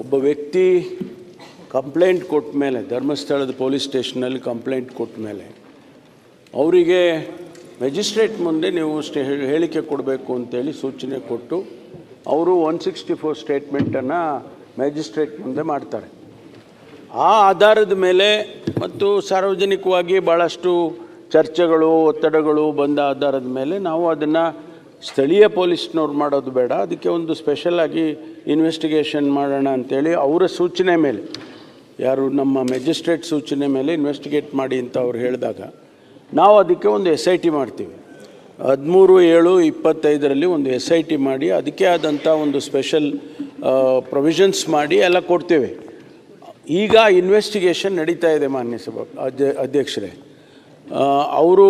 ಒಬ್ಬ ವ್ಯಕ್ತಿ ಕಂಪ್ಲೇಂಟ್ ಕೊಟ್ಟ ಮೇಲೆ, ಧರ್ಮಸ್ಥಳದ ಪೊಲೀಸ್ ಸ್ಟೇಷನಲ್ಲಿ ಕಂಪ್ಲೇಂಟ್ ಕೊಟ್ಟ ಮೇಲೆ, ಅವರಿಗೆ ಮೆಜಿಸ್ಟ್ರೇಟ್ ಮುಂದೆ ನೀವು ಸ್ಟೇ, ಹೇಳಿಕೆ ಕೊಡಬೇಕು ಅಂತೇಳಿ ಸೂಚನೆ ಕೊಟ್ಟು, ಅವರು ಒನ್ ಸಿಕ್ಸ್ಟಿ ಫೋರ್ ಸ್ಟೇಟ್ಮೆಂಟನ್ನು ಮ್ಯಾಜಿಸ್ಟ್ರೇಟ್ ಮುಂದೆ ಮಾಡ್ತಾರೆ. ಆ ಆಧಾರದ ಮೇಲೆ ಮತ್ತು ಸಾರ್ವಜನಿಕವಾಗಿ ಭಾಳಷ್ಟು ಚರ್ಚೆಗಳು, ಒತ್ತಡಗಳು ಬಂದ ಆಧಾರದ ಮೇಲೆ ನಾವು ಅದನ್ನು ಸ್ಥಳೀಯ ಪೊಲೀಸ್ನವ್ರು ಮಾಡೋದು ಬೇಡ, ಅದಕ್ಕೆ ಒಂದು ಸ್ಪೆಷಲ್ ಆಗಿ ಇನ್ವೆಸ್ಟಿಗೇಷನ್ ಮಾಡೋಣ ಅಂತೇಳಿ ಅವರ ಸೂಚನೆ ಮೇಲೆ, ಯಾರು ನಮ್ಮ ಮೆಜಿಸ್ಟ್ರೇಟ್ ಸೂಚನೆ ಮೇಲೆ ಇನ್ವೆಸ್ಟಿಗೇಟ್ ಮಾಡಿ ಅಂತ ಅವ್ರು ಹೇಳಿದಾಗ, ನಾವು ಅದಕ್ಕೆ ಒಂದು ಎಸ್ ಐ ಟಿ ಮಾಡ್ತೀವಿ. ಹದಿಮೂರು, ಏಳು, ಇಪ್ಪತ್ತೈದರಲ್ಲಿ ಒಂದು ಎಸ್ ಐ ಟಿ ಮಾಡಿ, ಅದಕ್ಕೆ ಆದಂಥ ಒಂದು ಸ್ಪೆಷಲ್ ಪ್ರೊವಿಷನ್ಸ್ ಮಾಡಿ ಎಲ್ಲ ಕೊಡ್ತೇವೆ. ಈಗ ಇನ್ವೆಸ್ಟಿಗೇಷನ್ ನಡೀತಾ ಇದೆ ಮಾನ್ಯ ಸಭಾ ಅಧ್ಯ ಅಧ್ಯಕ್ಷರೇ ಅವರು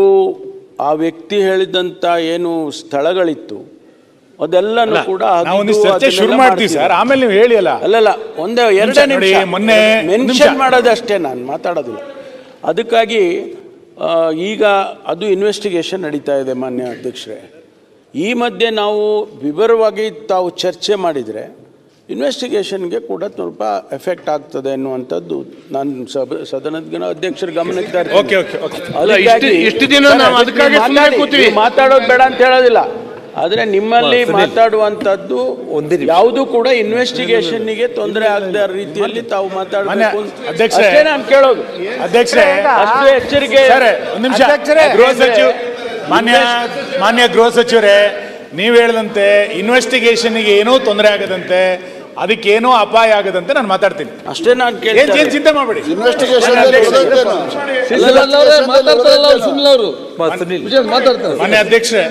ಆ ವ್ಯಕ್ತಿ ಹೇಳಿದಂಥ ಏನು ಸ್ಥಳಗಳಿತ್ತು ಅದೆಲ್ಲನೂ ಕೂಡ ನಾವು ಚರ್ಚೆ ಶುರು ಮಾಡ್ತೀವಿ. ಸರ್. ಆಮೇಲೆ ನೀವು ಹೇಳಿ ಅಲ್ಲ. ಅಲ್ಲಲ್ಲ ಒಂದೇ ಎರಡೇ ನಿಮಿಷ. ಮೊನ್ನೆ-. ಮೆನ್ಷನ್ ಮಾಡೋದಷ್ಟೇ ನಾನು ಮಾತಾಡೋದಿಲ್ಲ. ಅದಕ್ಕಾಗಿ ಈಗ ಅದು ಇನ್ವೆಸ್ಟಿಗೇಷನ್ ನಡೀತಾ ಇದೆ ಮಾನ್ಯ ಅಧ್ಯಕ್ಷರೇ. ಈ ಮಧ್ಯೆ ನಾವು ವಿವರವಾಗಿ ತಾವು ಚರ್ಚೆ ಮಾಡಿದರೆ ಇನ್ವೆಸ್ಟಿಗೇಷನ್ಗೆ ಕೂಡ ಸ್ವಲ್ಪ ಎಫೆಕ್ಟ್ ಆಗ್ತದೆ ಅನ್ನುವಂಥದ್ದು ನಾನು ಸಭ ಸದನದ ಗಣ- ಅಧ್ಯಕ್ಷರ ಗಮನಕ್ಕೆ ತರ್ತೀನಿ. ಓಕೆ ಓಕೆ ಓಕೆ ಅಲ್ಲ, ಇಷ್ಟು ಇಷ್ಟು ದಿನ ನಾವು ಅದಕ್ಕಾಗಿ ನೀವು ಸುಮ್ಮನೆ ಮಾತಾಡಿ, ಮಾತಾಡೋದು ಬೇಡ ಅಂತ ಹೇಳೋದಿಲ್ಲ. ಆದರೆ ನಿಮ್ಮಲ್ಲಿ ಮಾತಾಡುವಂಥದ್ದು ಯಾವುದು ಕೂಡ ಇನ್ವೆಸ್ಟಿಗೇಷನ್ಗೆ ತೊಂದರೆ ಆಗದ ರೀತಿಯಲ್ಲಿ ತಾವು ಮಾತಾಡಬೇಕು ಅಧ್ಯಕ್ಷರೇ. ನಾನು ಕೇಳೋದು. ಅಧ್ಯಕ್ಷರೇ ಅಷ್ಟೇ ಎಚ್ಚರಿಕೆ ಸರ್ ಒಂದು ನಿಮಿಷ. ಗೃಹ ಸಚಿವ ಮಾನ್ಯ ಮಾನ್ಯ ಗೃಹ ಸಚಿವರೇ ನೀವು ಹೇಳಿದಂತೆ ಇನ್ವೆಸ್ಟಿಗೇಷನ್ಗೆ ಏನೂ ತೊಂದರೆ ಆಗದಂತೆ ಅದಕ್ಕೇನೋ ಅಪಾಯ ಆಗದಂತೆ ನಾನು ಮಾತಾಡ್ತೀನಿ. ಅಷ್ಟೇ ನಾನು ಏನ್ ಕೇಳ್ತೇನೆ ಏನ್ ಚಿಂತೆ ಮಾಡಬೇಡಿ. ಇನ್ವೆಸ್ಟಿಗೇಷನ್ ಮಾತಾಡ್ತಾರಲ್ಲ ಅವ್ರು ಸುಮ್ನೆ ಅವರು. ಮಾತಾಡ್ತಾರೆ ಮನೆ ಅಧ್ಯಕ್ಷರೇ.